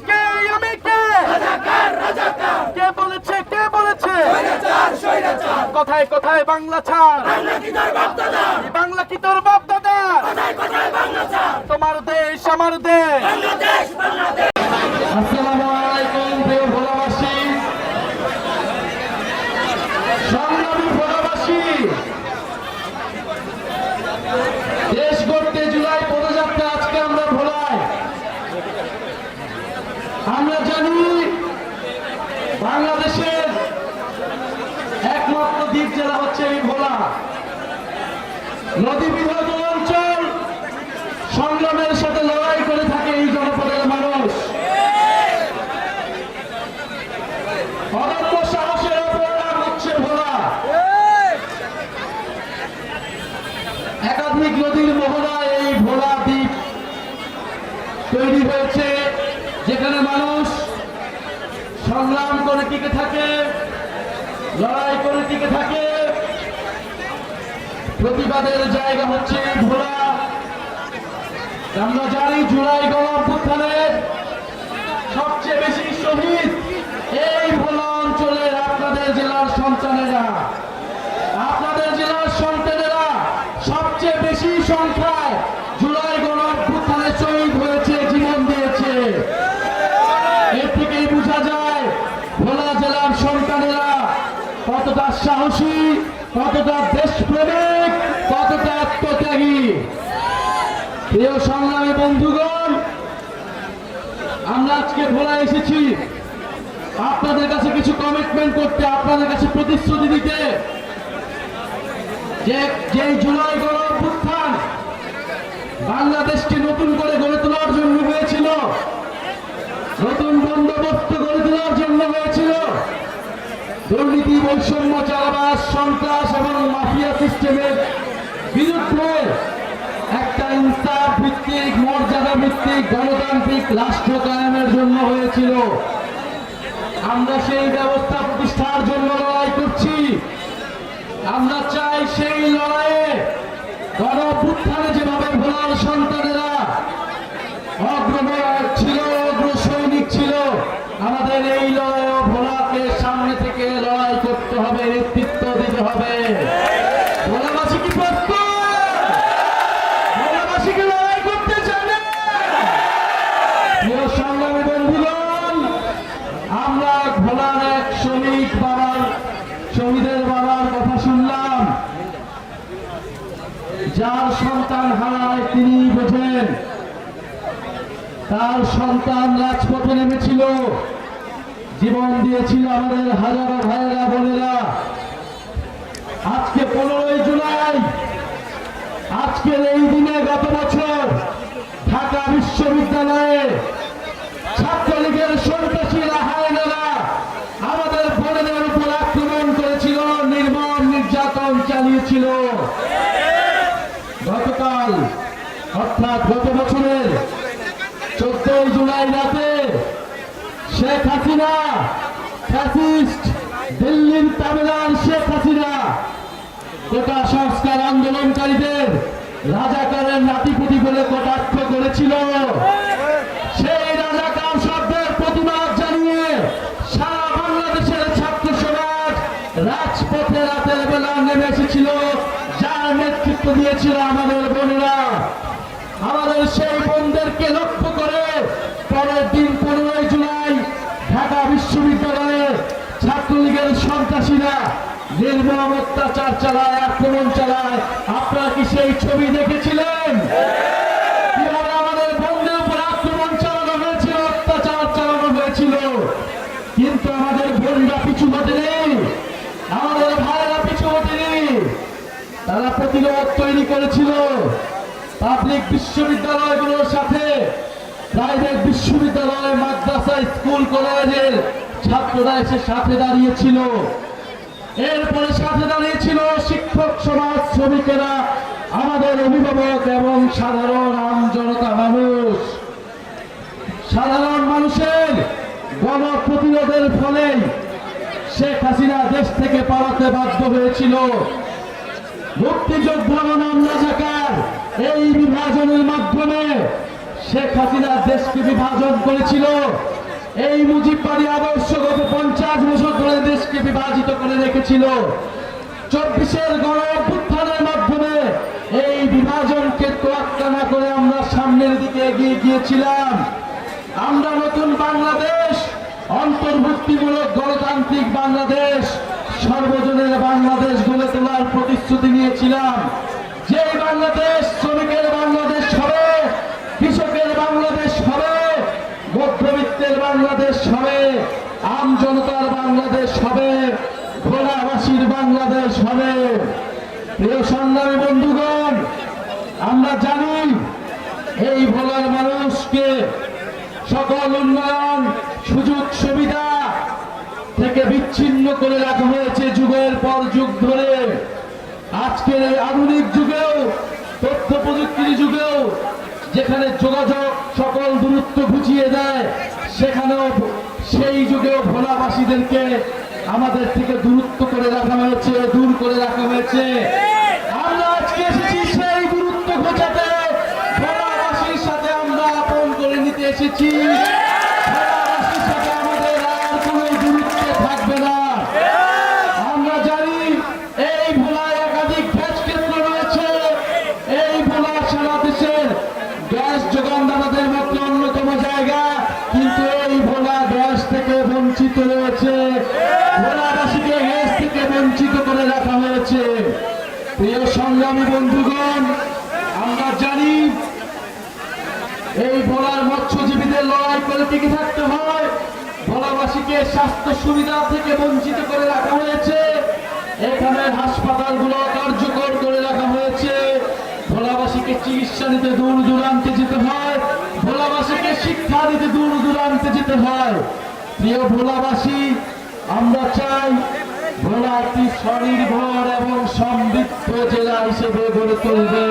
কে আমি কে? কে বলেছে কে বলেছে? কোথায় কোথায় বাংলা ছাড়। বাংলা কি তোর বাপ দাদা তোমার দেশ আমার দেশ আসসালামু আলাইকুম প্রিয় ভোলাবাসী সংগ্রামী ভোলাবাসী দেশ গড়তে জুলাই পদযাত্রা আজকে আমরা ভোলায় আমরা জানি বাংলাদেশের একমাত্র দ্বীপ জেলা হচ্ছে এই ভোলা নদী বিভাগ অঞ্চল সংগ্রামের সাথে লড়াই করে থাকে এই জনপদের মানুষ অদম্য সাহসের অপর নাম হচ্ছে ভোলা একাধিক নদীর মোহনায় এই ভোলা দ্বীপ তৈরি হয়েছে যেখানে মানুষ সংগ্রাম করে টিকে থাকে লড়াই করে টিকে থাকে। প্রতিবাদের জায়গা হচ্ছে ভোলা আমরা জানি জুলাই গণ অভ্যুত্থানের সবচেয়ে বেশি শহীদ এই ভোলা অঞ্চলের আপনাদের জেলার সন্তানেরা। আপনাদের জেলার সন্তানেরা সবচেয়ে বেশি সংখ্যায় জুলাই গণ অভ্যুত্থানে শহীদ হয়েছে জীবন দিয়েছে এর থেকেই বোঝা যায় ভোলা জেলার সন্তানেরা কতটা সাহসী কতটা দেশপ্রেমিক, কতটা আত্মত্যাগী। প্রিয় সংগ্রামী বন্ধুগণ, আমরা আজকে ভোলা এসেছি। আপনাদের কাছে কিছু কমিটমেন্ট করতে, আপনাদের কাছে প্রতিশ্রুতি দিতে। যে, যেই জুলাই গণ বাংলাদেশকে নতুন করে গড়ে তোলার জন্য হয়েছিল নতুন বন্দোবস্ত গড়ে তোলার জন্য হয়েছিল দুর্নীতি, বৈষম্য চালাবাস সন্ত্রাস এবং মাফিয়া সিস্টেমের বিরুদ্ধে একটা ইনসাফ ভিত্তিক, মর্যাদা ভিত্তিক, গণতান্ত্রিক রাষ্ট্র কায়েমের জন্য হয়েছিল। আমরা সেই ব্যবস্থা প্রতিষ্ঠার জন্য লড়াই করছি। আমরা চাই সেই লড়াইয়ে গণ যেভাবে ভোলার সন্তানেরা অগ্রণয় ছিল অগ্র সৈনিক ছিল আমাদের এই লড়াইও ভোলাকে সামনে থেকে লড়াই করতে হবে নেতৃত্ব দিতে হবে ভোলাবাসী কি প্রস্তুত ভোলাবাসীকে লড়াই করতে জানে প্রিয় সংগ্রামী বন্ধুগণ আমরা ভোলার এক শ্রমিক বাবার বাবার কথা শুনলাম। যার সন্তান হারায় তিনি বোঝেন। তার সন্তান রাজপথে নেমেছিল। জীবন দিয়েছিল আমাদের হাজারো ভাইয়েরা, বোনেরা। আজকে পনেরোই জুলাই। আজকের এই দিনে গত বছর ঢাকা বিশ্ববিদ্যালয়ে ছাত্রলীগের সন্ত্রাসীরা হায়নারা আমাদের বোনেদের উপর আক্রমণ করেছিল নির্মম নির্যাতন চালিয়েছিল গতকাল অর্থাৎ গত বছরের চোদ্দই জুলাই রাতে শেখ হাসিনা ফ্যাসিস্ট দিল্লির তামিলার শেখ হাসিনা কোটা সংস্কার আন্দোলনকারীদের রাজাকারের নাতিপুতি বলে কটাক্ষ করেছিল। সেই রাজাকার শব্দের প্রতিবাদ জানিয়ে সারা বাংলাদেশের ছাত্র সমাজ রাজপথে রাতের বেলা নেমে এসেছিল। যার নেতৃত্ব দিয়েছিল আমাদের বোনেরা। আমাদের সেই বোনদেরকে লক্ষ্য করে পরের দিন পনেরোই জুলাই ঢাকা বিশ্ববিদ্যালয়ে ছাত্রলীগের সন্ত্রাসীরা নির্মম অত্যাচার চালায়, আক্রমণ চালায়। আপনারা কি সেই ছবি দেখেছিলেন? আমাদের বোনদের উপর আক্রমণ চালানো হয়েছিল, অত্যাচার চালানো হয়েছিল? কিন্তু আমাদের বোনরা পিছু হটেনি। আমাদের ভাইয়েরা পিছু হটেনি। তারা প্রতিরোধ তৈরি করেছিল। পাবলিক বিশ্ববিদ্যালয়গুলোর সাথে প্রাইভেট বিশ্ববিদ্যালয়, মাদ্রাসা, স্কুল, কলেজের ছাত্ররা এসে সাথে দাঁড়িয়েছিল। এরপরে সাথে দাঁড়িয়েছিল শিক্ষক, সমাজ শ্রমিকেরা, আমাদের অভিভাবক এবং সাধারণ আম জনতা মানুষ। সাধারণ মানুষের গণ প্রতিরোধের ফলে শেখ হাসিনা দেশ থেকে পালাতে বাধ্য হয়েছিল। মুক্তিযোদ্ধা বনাম রাজাকার এই বিভাজনের মাধ্যমে শেখ হাসিনা দেশকে বিভাজন করেছিল। এই মুজিববাদী আদর্শ গত পঞ্চাশ বছর ধরে দেশকে বিভাজিত করে রেখেছিল। চব্বিশের গণ অভ্যুত্থানের মাধ্যমে এই বিভাজনকে তোয়াক্কা না করে আমরা সামনের দিকে এগিয়ে গিয়েছিলাম। আমরা নতুন বাংলাদেশ, অন্তর্ভুক্তিমূলক গণতান্ত্রিক বাংলাদেশ, সর্বজনের বাংলাদেশ গড়ে তোলার প্রতিশ্রুতি নিয়েছিলাম। যে বাংলাদেশ শ্রমিকের বাংলাদেশ হবে, কৃষকের বাংলাদেশ হবে, মধ্যবিত্তের বাংলাদেশ হবে, আম জনতার বাংলাদেশ হবে, ভোলাবাসীর বাংলাদেশ হবে। প্রিয় সংগ্রামী বন্ধুগণ, আমরা জানি এই ভোলার মানুষকে সকল উন্নয়ন, সুযোগ, সুবিধা থেকে বিচ্ছিন্ন করে রাখা হয়েছে যুগের পর যুগ ধরে। আজকের এই আধুনিক যুগেও, তথ্য প্রযুক্তির যুগেও, যেখানে যোগাযোগ সকল দূরত্ব ঘুচিয়ে দেয়, সেখানেও সেই যুগেও ভোলাবাসীদেরকে আমাদের থেকে দূরত্ব করে রাখা হয়েছে, দূর করে রাখা হয়েছে। আমরা আজকে এসেছি সেই দূরত্ব ঘোচাতে, ভোলাবাসীর সাথে আমরা আপন করে নিতে এসেছি ভোলাবাসীর সাথে আমাদের আর কোনো দূরত্ব থাকবে না আমরা জানি এই ভোলায় একাধিক গ্যাস কেন্দ্র রয়েছে এই ভোলা সারা দেশের গ্যাস যোগানদাতাদের মধ্যে অন্যতম জায়গা কিন্তু এই ভোলা গ্যাস থেকে বঞ্চিত রয়েছে ভোলাবাসীকে গ্যাস থেকে বঞ্চিত করে রাখা হয়েছে প্রিয় সংগ্রামী বন্ধুগণ আমরা জানি এই ভোলার মৎস্যজীবীদের লড়াই করে টিকে থাকতে হয়। ভোলাবাসীকে স্বাস্থ্য সুবিধা থেকে বঞ্চিত করে রাখা হয়েছে। এখানে হাসপাতালগুলো কার্যকর করে রাখা হয়েছে। ভোলাবাসীকে চিকিৎসা নিতে দূর দূরান্তে যেতে হয়। ভোলাবাসীকে শিক্ষা দিতে দূর দূরান্তে যেতে হয়। প্রিয় ভোলাবাসী আমরা চাই ভোলা একটি স্বনির্ভর এবং সমৃদ্ধ জেলা হিসেবে গড়ে তুলবে।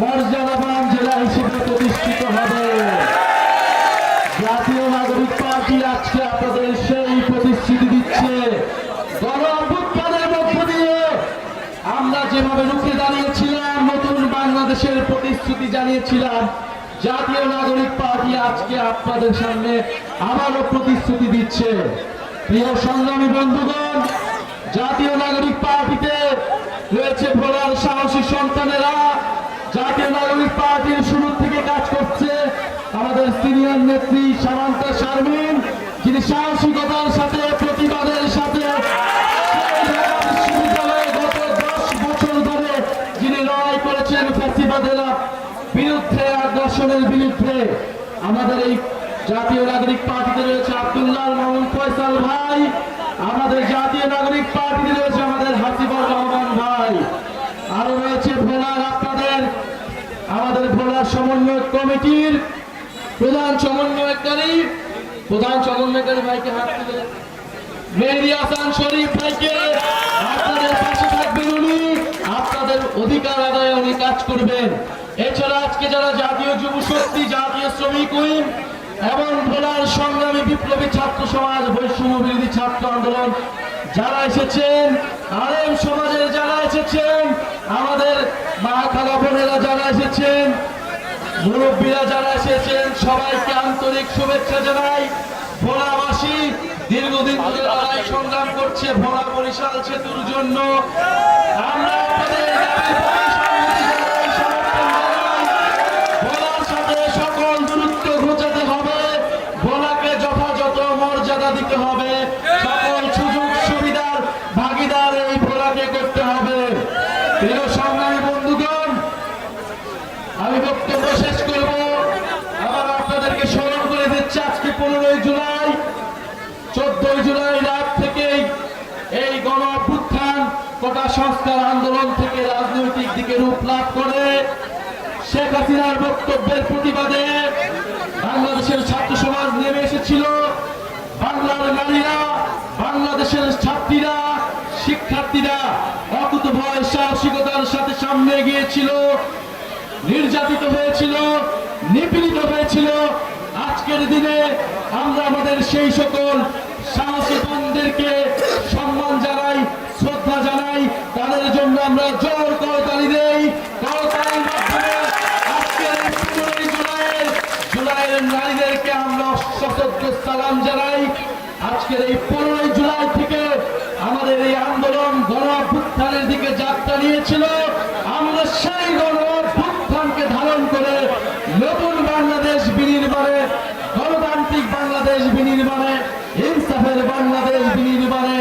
মর্যাদাবান জেলা হিসেবে প্রতিষ্ঠিত হবে জাতীয় নাগরিক পার্টি আজকে আপনাদের সেই প্রতিশ্রুতি দিচ্ছে গণ অভ্যুত্থানের মধ্য দিয়ে আমরা যেভাবে রুখে দাঁড়িয়েছিলাম নতুন বাংলাদেশের প্রতিশ্রুতি জানিয়েছিলাম। জাতীয় নাগরিক পার্টি আজকে আপনাদের সামনে আবারও প্রতিশ্রুতি দিচ্ছে। প্রিয় সংগ্রামী বন্ধুগণ, জাতীয় নাগরিক পার্টিতে রয়েছে ভোলার সাহসী সন্তানেরা। জাতীয় নাগরিক পার্টির শুরু থেকে কাজ করছে আমাদের সিনিয়র নেত্রী সামান্তা শারমিন, যিনি সাহসিকতার সাথে ফ্যাসিবাদের বিরুদ্ধে আগ্রাসনের বিরুদ্ধে আমাদের এই জাতীয় নাগরিক পার্টিতে রয়েছে আব্দুল্লাহ মামুন ফয়সাল ভাই, আমাদের জাতীয় নাগরিক পার্টিতে রয়েছে আমাদের হাসিবুর রহমান ভাই। আরও রয়েছে ভোলার আপনাদের, আমাদের ভোলার সমন্বয় কমিটির প্রধান সমন্বয়কারী। প্রধান সমন্বয়কারী ভাইকে হাত তুলে মেহেদি হাসান শরীফ ভাইকে আপনাদের পাশে অধিকার আদায়ে উনি কাজ করবেন। এছাড়া আজকে যারা জাতীয় যুব শক্তি, জাতীয় শ্রমিক, উইন এবং ভোলার সংগ্রামী বিপ্লবী ছাত্র সমাজ, বৈষম্য বিরোধী ছাত্র আন্দোলন যারা এসেছেন আলেম সমাজের যারা এসেছেন, আমাদের মা খালা বোনেরা যারা এসেছেন, মুরব্বীরা যারা এসেছেন, সবাইকে আন্তরিক শুভেচ্ছা জানাই। ভোলাবাসী দীর্ঘদিন ধরে লড়াই সংগ্রাম করছে ভোলা বরিশাল সেতুর জন্য। আমরা আপনাদের দাবি দাবি সংহতি জানাই, সমর্থন জানাই। ভোলার সাথে সকল দূরত্ব ঘোচাতে হবে ভোলাকে যথাযথ মর্যাদা দিতে হবে সকল সুযোগ সুবিধার ভাগিদার এই ভোলাকে করতে হবে প্রিয় সংগ্রামী বন্ধুগণ আমি বক্তব্য শেষ করব আবার আপনাদেরকে স্মরণ করে দিচ্ছি আজকে পনেরোই জুলাই চোদ্দই জুলাই রাত থেকেই এই গণ কোটা সংস্কার আন্দোলন থেকে রাজনৈতিক দিকে রূপ লাভ করে শেখ হাসিনার বক্তব্যের প্রতিবাদে বাংলাদেশের ছাত্র সমাজ নেমে এসেছিল। বাংলার নারীরা, বাংলাদেশের ছাত্রীরা, শিক্ষার্থীরা অকুত ভয় সাহসিকতার সাথে সামনে গিয়েছিল নির্যাতিত হয়েছিল, নিপীড়িত হয়েছিল। আজকের দিনে আমরা আমাদের সেই সকল সাহসী সম্মান জানাই, শ্রদ্ধা জানাই। তাদের জন্য আমরা দেই। আজকের নারীদেরকে আমরা জানাই। আজকের এই থেকে আমাদের এই আন্দোলন গণ দিকে যাত্রা নিয়েছিল। বাংলাদেশ বিনির্মাণে